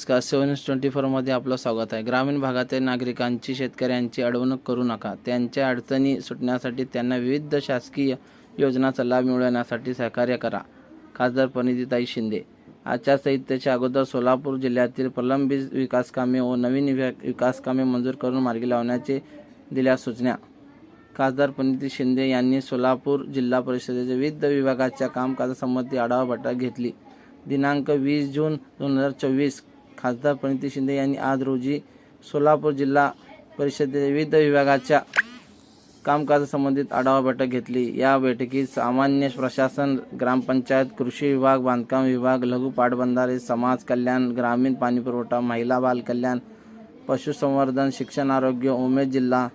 नमस्कार सेवन news twenty फोरमध्ये आपलं स्वागत आहे. ग्रामीण भागातील नागरिकांची शेतकऱ्यांची अडवणूक करू नका. त्यांच्या अडचणी सुटण्यासाठी त्यांना विविध शासकीय योजनांचा लाभ मिळवण्यासाठी सहकार्य करा. खासदार पनितीताई शिंदे. आचारसंहितेच्या अगोदर सोलापूर जिल्ह्यातील प्रलंबित विकासकामे व नवीन विका- विकासकामे मंजूर करून मार्गी लावण्याचे दिल्या सूचना. खासदार पनिती शिंदे यांनी सोलापूर जिल्हा परिषदेच्या विविध विभागाच्या कामकाजासंबंधी आढावा बैठक घेतली. दिनांक वीस जून दोन हजार चोवीस खासदार प्रणिती शिंदे यांनी आज रोजी सोलापूर जिल्हा परिषदेच्या विविध विभागाच्या कामकाजासंबंधित आढावा बैठक घेतली. या बैठकीत सामान्य प्रशासन ग्रामपंचायत कृषी विभाग बांधकाम विभाग लघु पाटबंधारे समाज कल्याण ग्रामीण पाणीपुरवठा महिला बालकल्याण पशुसंवर्धन शिक्षण आरोग्य उमेद जिल्हा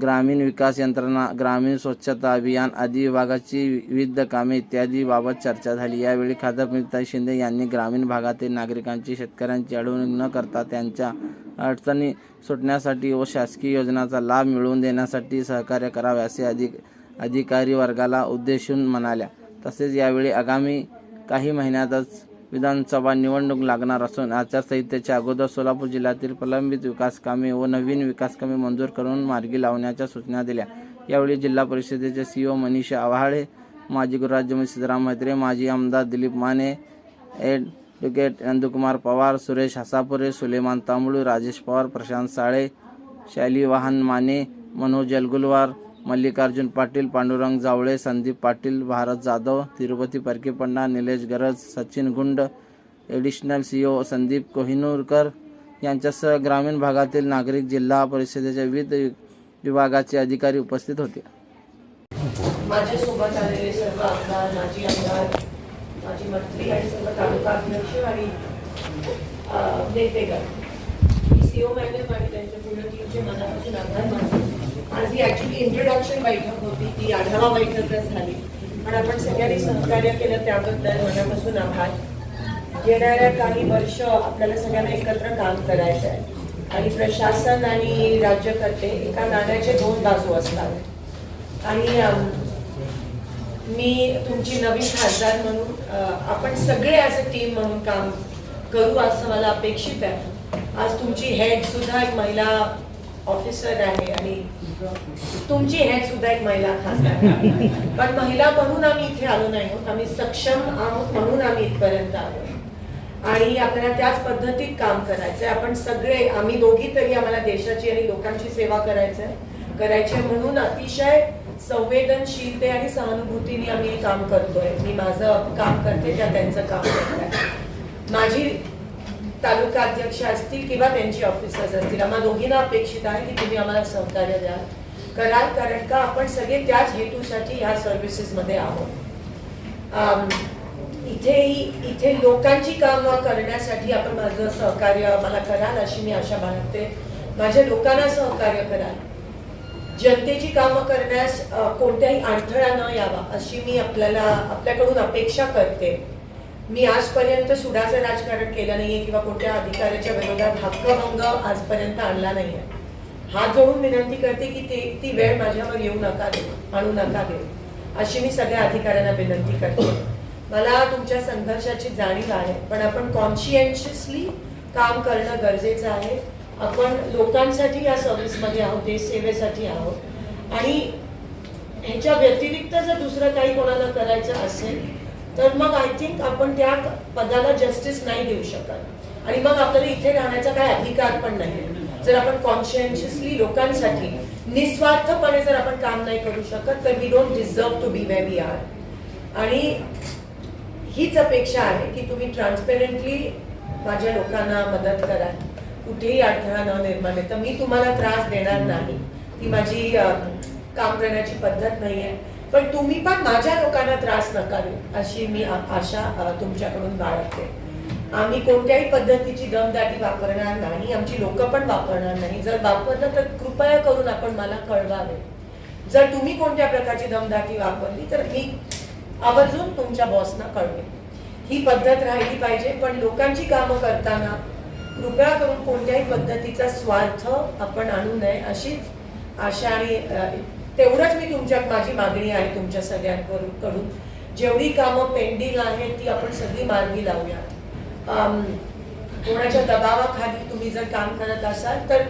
ग्रामीण विकास यंत्रणा ग्रामीण स्वच्छता अभियान आदी विभागाची विविध कामे इत्यादी बाबत चर्चा झाली. यावेळी खासदार प्रणिताई शिंदे यांनी ग्रामीण भागातील नागरिकांची शेतकऱ्यांची अडवणूक न करता त्यांच्या अडचणी सुटण्यासाठी व शासकीय योजनाचा लाभ मिळवून देण्यासाठी सहकार्य करावे असे अधिक अधिकारी वर्गाला उद्देशून म्हणाल्या. तसेच यावेळी आगामी काही महिन्यातच विधानसभा निवडणूक लागणार असून आचारसंहितेच्या अगोदर सोलापूर जिल्ह्यातील प्रलंबित विकास कामे व नवीन विकास कामे मंजूर करून मार्गी लावण्याच्या सूचना दिल्या. यावेळी जिल्हा परिषदेचे सीओ मनीषा आव्हाळे माजी गृहराज्यमंत्री सिद्धराम म्हात्रे माजी आमदार दिलीप माने ॲडव्होकेट नंदकुमार पवार सुरेश हसापुरे सुलेमान तांबळू राजेश पवार प्रशांत साळे शाली वाहन माने मनोज जलगुलवार मल्लिकार्जुन पाटील पांडुरंग जावळे संदीप पाटील भारत जाधव तिरुपती परकीपण्णा निलेश गरज सचिन गुंड एडिशनल सीओ संदीप कोहिनूरकर यांच्यासह ग्रामीण भागातील नागरिक जिल्हा परिषदेच्या विविध विभागाचे अधिकारी उपस्थित होते. माझ्यासोबत आलेले सर्व आमदार माजी आमदार माजी मंत्री आणि सर्व तालुका अध्यक्ष आणि नेतेगण सीओ मॅडम आणि त्यांच्या पूर्ण टीमचे मनापासून आभार मानतो याची इंट्रोडक्शन बैठक होती ती आढावा बैठकच झाली. पण आपण सगळ्यांनी सहकार्य केलं त्याबद्दल मनापासून आभार. येणाऱ्या काही वर्ष आपल्याला सगळ्यांना एकत्र काम करायचं आहे. आणि प्रशासन आणि राज्यकर्ते एका नाण्याचे दोन बाजू असतात. आणि मी तुमची नवीन खासदार म्हणून आपण सगळे ॲज अ टीम म्हणून काम करू असं मला अपेक्षित आहे. आज तुमची हेड सुद्धा एक महिला ऑफिसर आहे आणि तुमची हेड सुद्धा एक महिला खासदार पण महिला म्हणून आम्ही इथे आलो नाही आहोत. आम्ही सक्षम आहोत म्हणून आम्ही इथपर्यंत आलो आणि आपल्याला त्याच पद्धतीत काम करायचंय. आपण सगळे आम्ही दोघी तरी आम्हाला देशाची आणि लोकांची सेवा करायचंय. करायची म्हणून अतिशय संवेदनशीलते आणि सहानुभूतीने आम्ही काम करतोय. मी माझं काम करते त्या त्यांचं काम करताय. माझी तालुका अध्यक्ष असतील किंवा त्यांची ऑफिसर्स असतील. आम्हाला दोघींना अपेक्षित आहे की तुम्ही आम्हाला सहकार्य द्याल. कराल कारण का आपण सगळे त्याच हेतूसाठी ह्या सर्व्हिसेसमध्ये आहोत. इथेही इथे लोकांची कामं करण्यासाठी आपण माझं सहकार्य मला कराल अशी मी आशा बाळगते. माझ्या लोकांना सहकार्य कराल. जनतेची कामं करण्यास कोणत्याही अडथळा न यावा अशी मी आपल्याला आपल्याकडून अपेक्षा करते. मी आजपर्यंत सुडाचं राजकारण केलं नाहीये किंवा कोणत्या अधिकाऱ्याच्या विरोधात हक्कभंग आजपर्यंत आणला नाहीये. हात जोडून विनंती करते की ते ती वेळ माझ्यावर येऊ नका देऊ आणू नका देऊ अशी मी सगळ्या अधिकाऱ्यांना विनंती करते. मला तुमच्या संघर्षाची जाणीव आहे पण आपण कॉन्शियन्शियसली काम करणं गरजेचं आहे. आपण लोकांसाठी या सर्व्हिसमध्ये आहोत देश सेवेसाठी आहोत. आणि ह्याच्या व्यतिरिक्त जर दुसरं काही कोणाला करायचं असेल तर मग आय थिंक आपण त्या पदाला जस्टिस नाही देऊ शकत. आणि मग आपल्याला इथे राहण्याचा काही अधिकार पण नाही. जर आपण कॉन्शियन्शियसली लोकांसाठी निस्वार्थपणे जर आपण काम नाही करू शकत तर we don't deserve to be way we are आणि हीच अपेक्षा आहे की तुम्ही ट्रान्सपेरेंटली माझ्या लोकांना मदत कराल कुठेही अडथळा न निर्माण. आहे तर मी तुम्हाला त्रास देणार नाही. ती माझी काम करण्याची पद्धत नाही आहे पण तुम्ही पण माझ्या लोकांना त्रास नका देऊ अशी मी आशा तुमच्याकडून बाळगते. आम्ही कोणत्याही पद्धतीची दमदाटी वापरणार नाही आमची लोक पण वापरणार नाही. जर वापरलं तर कृपया करून आपण मला कळवावे. जर तुम्ही कोणत्या प्रकारची दमदाटी वापरली तर मी आवर्जून तुमच्या बॉसना कळवेन. ही पद्धत राहिली पाहिजे पण लोकांची कामं करताना कृपया करून कोणत्याही पद्धतीचा स्वार्थ आपण आणू नये अशीच आशा आणि तेवढंच मी तुमच्यात माझी मागणी आहे तुमच्या सगळ्यांकडून जेवढी कामं पेंडिंग आहेत ती आपण सगळी मार्गी लावूयात कोणाच्या दबावाखाली तुम्ही जर काम करत असाल तर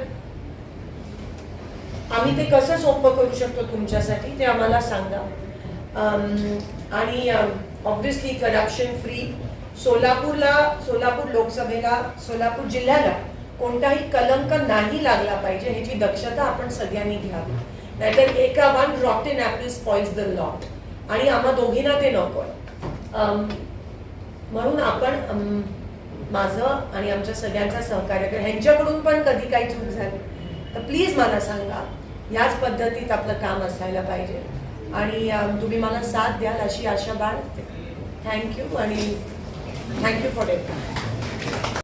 आम्ही ते कसं सोपं करू शकतो तुमच्यासाठी ते आम्हाला सांगा. आणि ऑब्व्हियसली करप्शन फ्री सोलापूरला सोलापूर लोकसभेला सोलापूर जिल्ह्याला कोणताही कलंक नाही लागला पाहिजे ह्याची दक्षता आपण सगळ्यांनी घ्यावी. नाहीतर एका one rotten apple spoils the lot आणि आम्हा दोघींना ते नको म्हणून आपण माझं आणि आमच्या सगळ्यांचा सहकार्य करा. ह्यांच्याकडून पण कधी काही चूक झाली तर प्लीज मला सांगा याच पद्धतीत आपलं काम असायला पाहिजे. आणि तुम्ही मला साथ द्याल अशी आशा बाळगते. थँक्यू आणि थँक्यू फॉर डेट